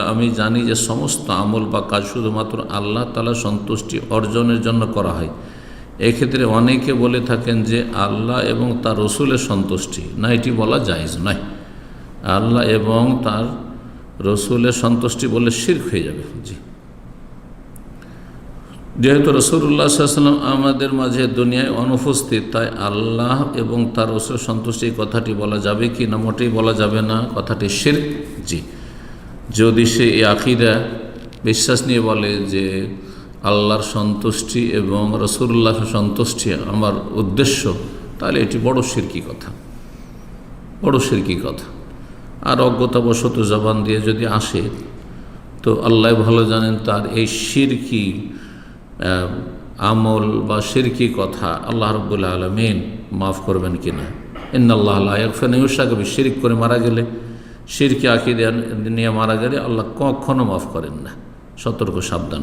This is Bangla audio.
আমি জানি যে সমস্ত আমল বা কাজ শুধুমাত্র আল্লাহ তালা সন্তুষ্টি অর্জনের জন্য করা হয়। এক্ষেত্রে অনেকে বলে থাকেন যে আল্লাহ এবং তার রসুলের সন্তুষ্টি। না, এটি বলা জায়জ নয়। আল্লাহ এবং তার রসুলের সন্তুষ্টি বলে শির্ক হয়ে যাবে। জি। যেহেতু রসুল্লাহ সাল্লাম আমাদের মাঝে দুনিয়ায় অনুপস্থিত, তাই আল্লাহ এবং তার রসুল সন্তুষ্টি কথাটি বলা যাবে কি না, মোটেই বলা যাবে না। কথাটি শির্ক। জি। যদি সে এই আকিদা বিশ্বাস নিয়ে বলে যে আল্লাহর সন্তুষ্টি এবং রসুল্লাহ সন্তুষ্টি আমার উদ্দেশ্য, তাহলে এটি বড় শিরকি কথা। বড় শিরকি কথা। আর অজ্ঞতাবশত জবান দিয়ে যদি আসে, তো আল্লাহ ভালো জানেন তার এই শিরকি আমল বা শিরকি কথা আল্লাহ রব্বুল্লা আলমিন মাফ করবেন কি না ইন্নআল্লাহ আল্লাহফেন ইউসাকবি শিরিক করে মারা গেলে শিরকি আকিদে নিয়ে মারা গেলে আল্লাহ কখনো মাফ করেন না। সতর্ক সাবধান।